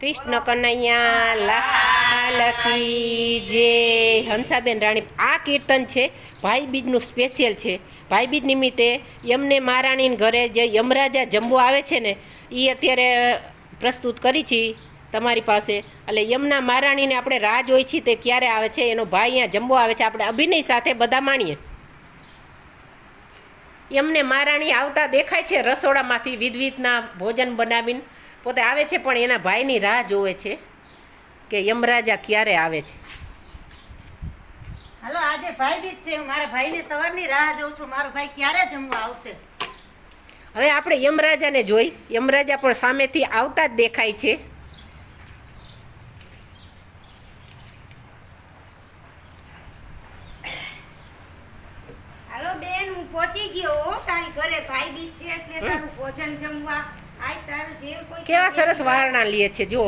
કૃષ્ણ કનૈયા, લાલ જે, હંસાબેન રાણી, આ કીર્તન છે ભાઈ બીજનું સ્પેશિયલ છે. ભાઈ બીજ નિમિત્તે યમને મહારાણીને ઘરે જે યમરાજા જમવો આવે છે ને એ અત્યારે પ્રસ્તુત કરી છે તમારી પાસે. એટલે યમના મહારાણીને આપણે રાહ જોઈ છીએ તે ક્યારે આવે છે, એનો ભાઈ અહીંયા જમવો આવે છે, આપણે અભિનય સાથે બધા માણીએ. એમને મહારાણી આવતા દેખાય છે રસોડામાંથી વિધવિધના ભોજન બનાવીને. પોતે આવે છે પણ એના ભાઈની રાહ જોવે છે કે યમરાજા ક્યારે આવે છે. હાલો આજે ભાઈ બીજ છે. હું મારા ભાઈની સવારની રાહ જોઉં છું. મારો ભાઈ ક્યારે જમવા આવશે? હવે આપણે યમરાજાને જોઈ. યમરાજા પણ સામેથી આવતા જ દેખાય છે. હાલો બેન હું પહોંચી ગયો તારી ઘરે ભાઈ બીજ છે એટલે તારું ભોજન જમવા. કેવા સરસ વારણા લે છે જો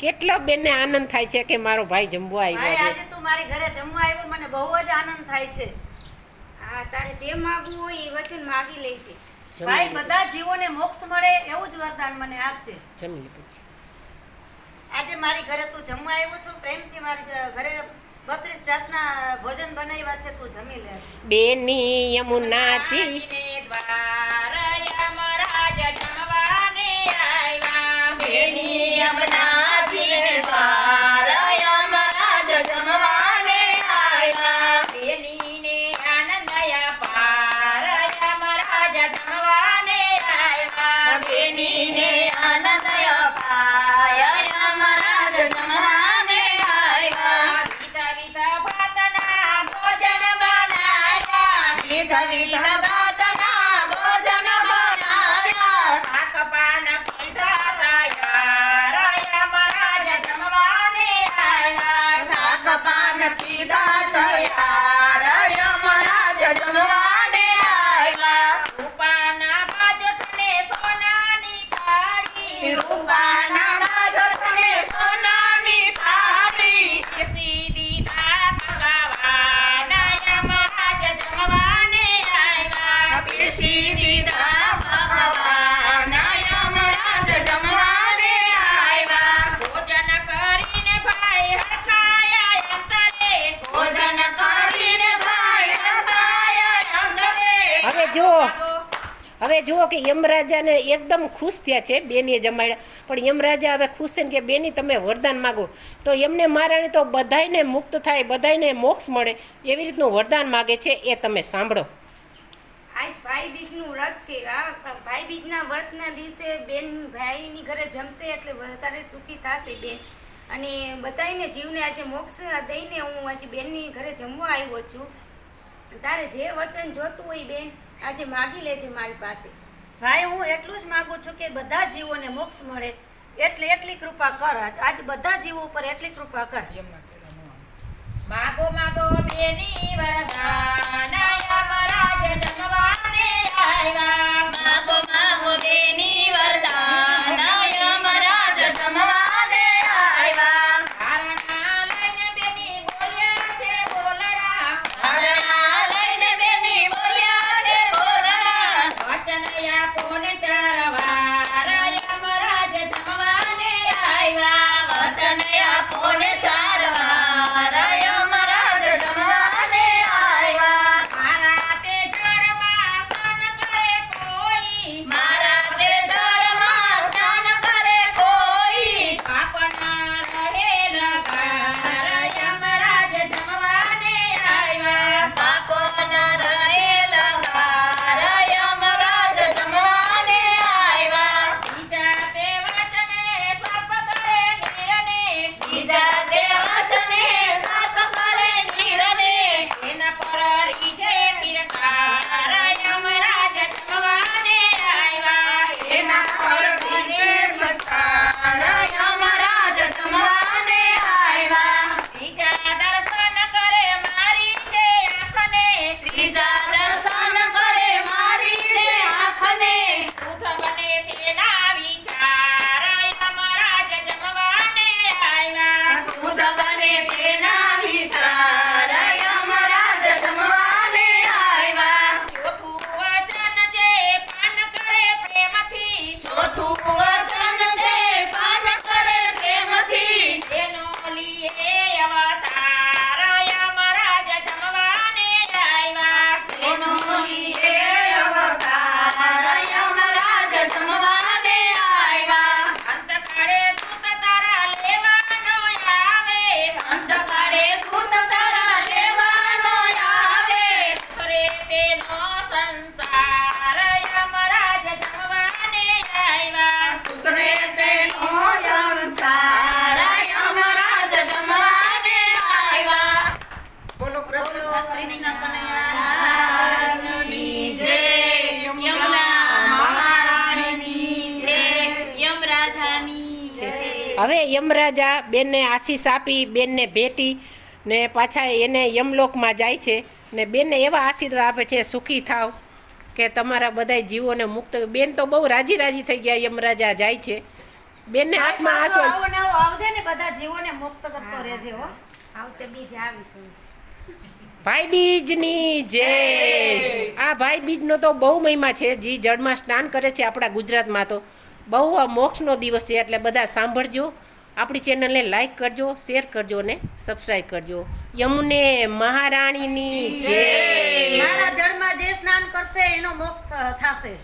કેટલો બેનને આનંદ થાય છે કે મારો ભાઈ જમવા આવ્યો આજે તું મારી ઘરે જમવા આવ્યો મને બહુ જ આનંદ થાય છે. હા તારે જે માગવું હોય એ વચન માગી લે છે. ભાઈ બધા જીવોને મોક્ષ મળે એવું જ વરદાન મને આપજે. જમી લે પછી. આજે મારી ઘરે તું જમવા આવ્યો છું પ્રેમથી મારી ઘરે બત્રીસ જાતના ભોજન બનાવ્યા છે તું જમી લે. બેની યમુનાજી રાજીને બેની યમુનાજીને દ્વાર યમરાજ જમવાને આવ્યા. બેસી દીધા ભગવાન યમરાજ જમવાને આવ્યા ભોજન કરીને ભાઈ હરખાયા અંતરે ભોજન કરીને ભાઈ હરખાયા અંતરે હવે જુઓ હવે જુઓ કે યમરાજાને એકદમ ખુશ થયા છે બેનીએ જમાડ્યા. પણ યમરાજા હવે ખુશ છે ને કે બેની તમે વરદાન માગો. તો એમને મહારાણી તો બધાયને મુક્ત થાય બધાયને મોક્ષ મળે એવી રીતનું વરદાન માગે છે એ તમે સાંભળો. આજ ભાઈ બીજનું વ્રત છે. આ ભાઈ બીજના વ્રતના દિવસે બેન ભાઈની ઘરે જમશે એટલે વધારે સુખી થશે બેન. અને બધાને જીવને આજે મોક્ષ દઈને હું આજે બેનની ઘરે જમવા આવ્યો છું. તારે જે વચન જોતું હોય બેન આજે માગી લેજે મારી પાસે. ભાઈ હું એટલું જ માગું છું કે બધા જીવોને મોક્ષ મળે. એટલે એટલી કૃપા કર આજ. આજ બધા જીવો ઉપર એટલી કૃપા કર. માગો માગો બેની વરદાન. યમરાજ જમવાને હવે યમરાજા બેનને આશીષ આપી બેનને ભેટી ને પાછા એને યમલોકમાં જાય છે ને બેનને એવા આશીર્વાદ આપે છે સુખી થાવ કે તમારા બધા જીવોને મુક્ત. બેન તો બહુ રાજી રાજી થઈ ગયા યમરાજા જાય છે. બેનને આંખમાં આંસુ આવો ને આવો આવજે ને બધા જીવોને મુક્ત કરતો રહેજે હો. આવતે બીજ આવીશું. ભાઈ બીજની જય આ ભાઈ બીજનો તો બહુ મહિમા છે જે જળમાં સ્નાન કરે છે આપણા ગુજરાતમાં તો. બહુ આ મોક્ષનો દિવસ છે એટલે બધા સાંભળજો. આપણી ચેનલને લાઈક કરજો શેર કરજો અને સબસ્ક્રાઈબ કરજો. યમુને મહારાણીની જય. મારા જળમાં જે સ્નાન કરશે એનો મોક્ષ થાશે.